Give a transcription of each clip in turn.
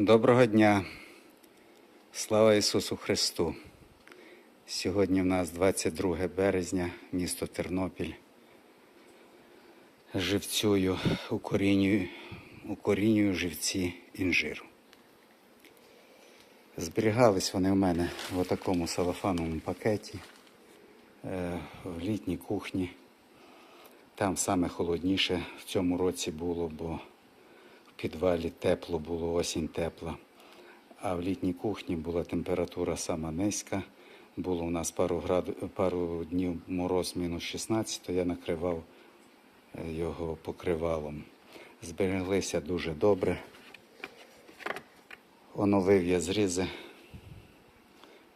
Доброго дня. Слава Ісусу Христу. Сьогодні в нас 22 березня, місто Тернопіль. Живцюю, укорінюю, укорінюю живці інжиру. Зберігались вони в мене в такому салофановому пакеті е, в літній кухні. Там саме холодніше в цьому році було, бо підвалі тепло було, осінь тепла. А в літній кухні була температура сама низька. Було у нас пару, граду, пару днів мороз мінус 16, то я накривав е, його покривалом. Збереглися дуже добре. Оновив я зрізи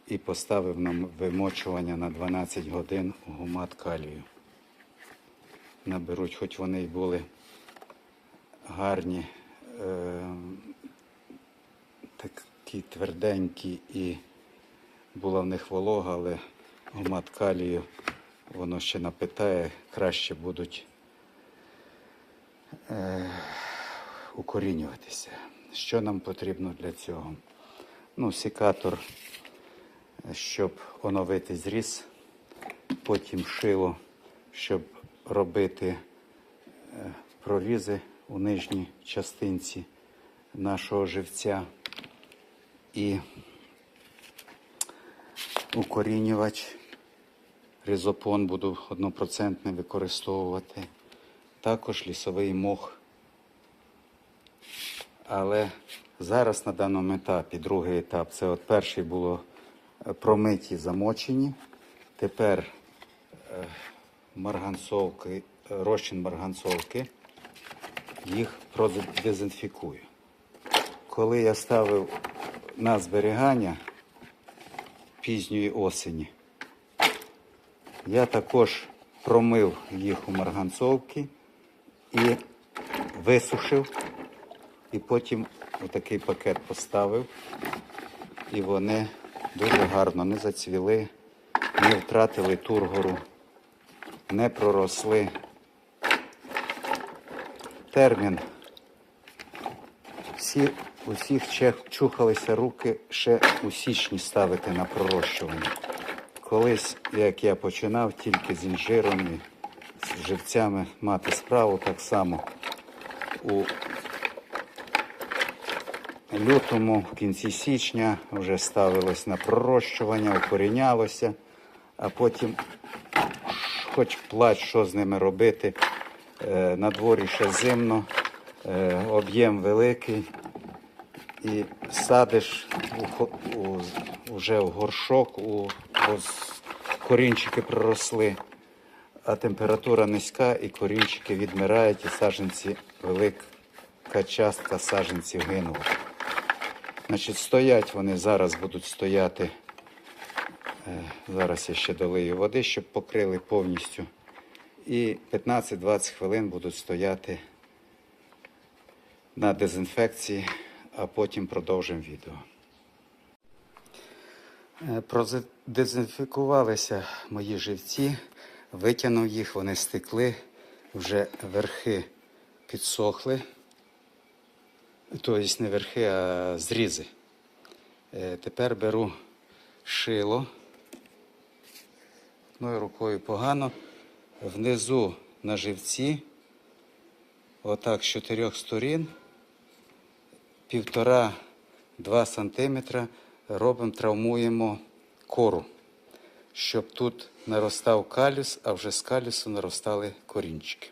і поставив на вимочування на 12 годин гумат калію. Наберуть, хоч вони й були гарні, такі тверденькі і була в них волога, але гумат калію воно ще напитає, краще будуть е, укорінюватися. Що нам потрібно для цього? Ну, секатор, щоб оновити зріз, потім шило, щоб робити е, прорізи у нижній частинці нашого живця і укорінювач. Різопон буду однопроцентний використовувати. Також лісовий мох. Але зараз на даному етапі, другий етап, це от перший було е, промиті, замочені. Тепер е, марганцовки, розчин марганцовки, їх продезінфікую. Коли я ставив на зберігання пізньої осені, я також промив їх у марганцовки і висушив, і потім отакий пакет поставив, і вони дуже гарно не зацвіли, не втратили тургору, не проросли. Термін. Всі, усіх чухалися руки ще у січні ставити на пророщування. Колись, як я починав, тільки з інжиром і з живцями мати справу так само у лютому, в кінці січня вже ставилось на пророщування, укорінялося, а потім хоч плач, що з ними робити. Е, На дворі ще зимно, е, об'єм великий. І садиш у, вже в горшок, у, бо корінчики проросли, а температура низька, і корінчики відмирають, і саджанці, велика частка саджанців гинула. Значить, стоять вони зараз будуть стояти. Е, Зараз я ще долию води, щоб покрили повністю. І 15-20 хвилин будуть стояти на дезінфекції, а потім продовжимо відео. Е, Продезінфікувалися мої живці, витягнув їх, вони стекли, вже верхи підсохли. Тобто не верхи, а зрізи. Е, Тепер беру шило. Одною рукою погано. Внизу на живці, отак з чотирьох сторін, півтора-два сантиметра робимо, травмуємо кору, щоб тут наростав калюс, а вже з калюсу наростали корінчики.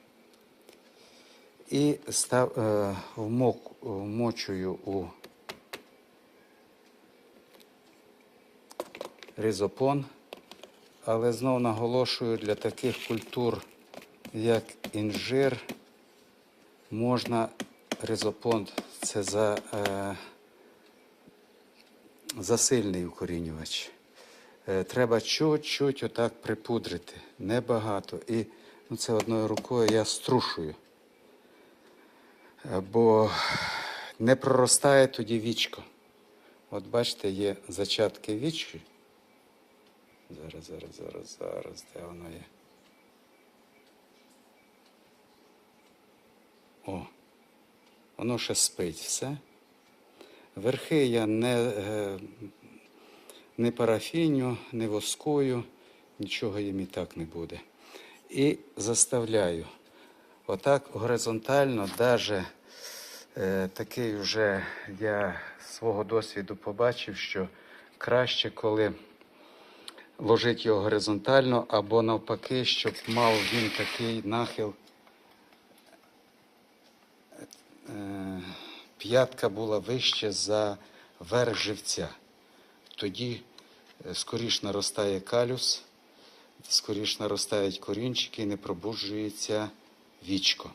І став, е, вмок, вмочую у ризопон, але знову наголошую, для таких культур, як інжир, можна ризопон це за, е, засильний укорінювач. Е, треба чуть-чуть отак припудрити, небагато. І ну, це одною рукою я струшую. Бо не проростає тоді вічко. От бачите, є зачатки вічки. Зараз, зараз, зараз, зараз, де воно є? О, воно ще спить все. Верхи я не, е, не парафіню, не воскую, нічого їм і так не буде. І заставляю. Отак горизонтально, навіть е, такий вже я свого досвіду побачив, що краще, коли ложить його горизонтально, або навпаки, щоб мав він такий нахил. Е, п'ятка була вище за верх живця. Тоді е, скоріш наростає калюс, скоріш наростають корінчики і не пробуджується вічко.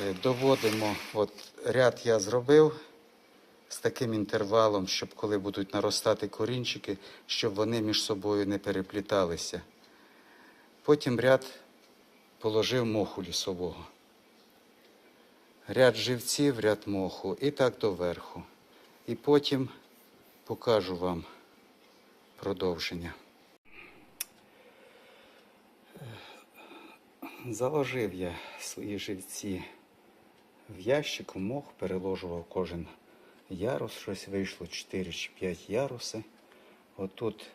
Е, Доводимо, от ряд я зробив з таким інтервалом, щоб коли будуть наростати корінчики, щоб вони між собою не перепліталися. Потім ряд положив моху лісового. Ряд живців, ряд моху і так до верху. І потім покажу вам продовження. Заложив я свої живці в ящик, в мох, переложував кожен ярус, щось вийшло 4 чи 5 яруси. Отут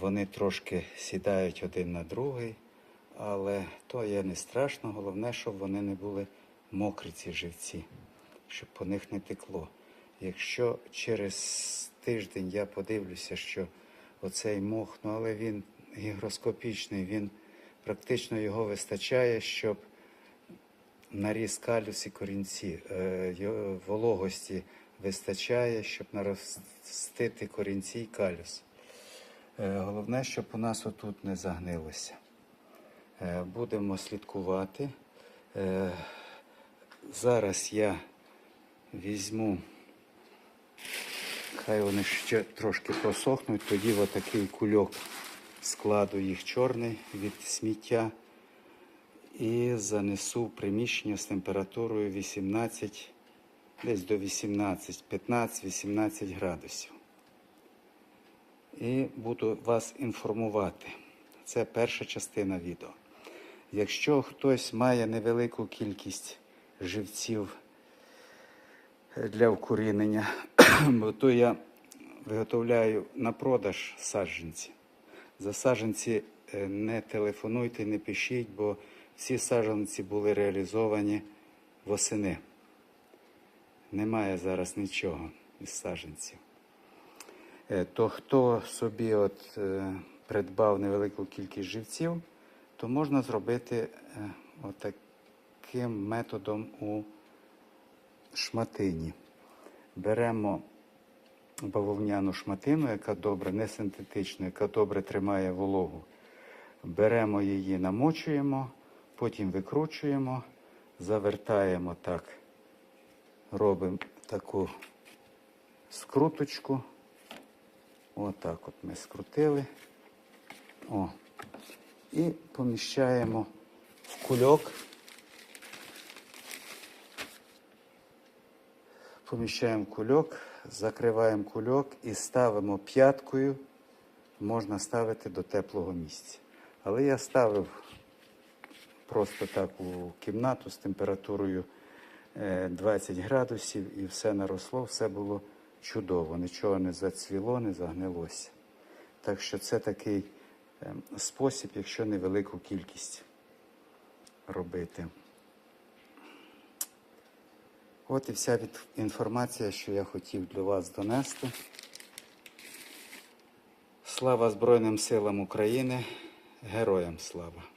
вони трошки сідають один на другий, але то є не страшно. Головне, щоб вони не були мокрі, ці живці, щоб по них не текло. Якщо через тиждень я подивлюся, що оцей мох, ну але він гігроскопічний, він практично його вистачає, щоб наріс калюс і корінці, е, вологості вистачає, щоб наростити корінці і калюс. Е, Головне, щоб у нас отут не загнилося. Е, Будемо слідкувати. Е, Зараз я візьму, хай вони ще трошки просохнуть, тоді отакий кульок складу їх чорний від сміття і занесу приміщення з температурою 18, десь до 18, 15-18 градусів. І буду вас інформувати. Це перша частина відео. Якщо хтось має невелику кількість живців для вкорінення, то я виготовляю на продаж саджанці. За саджанці е, не телефонуйте, не пишіть, бо всі саджанці були реалізовані восени. Немає зараз нічого із саджанців. Е, То хто собі от, е, придбав невелику кількість живців, то можна зробити е, отаким методом у шматині. Беремо бавовняну шматину, яка добре, не синтетичну, яка добре тримає вологу. Беремо її, намочуємо, потім викручуємо, завертаємо так, робимо таку скруточку. Отак от ми скрутили. О. І поміщаємо в кульок. Поміщаємо кульок, закриваємо кульок і ставимо п'яткою. Можна ставити до теплого місця. Але я ставив просто так у кімнату з температурою 20 градусів і все наросло, все було чудово. Нічого не зацвіло, не загнилося. Так що це такий е, спосіб, якщо невелику кількість робити. От і вся інформація, що я хотів для вас донести. Слава Збройним силам України, героям слава!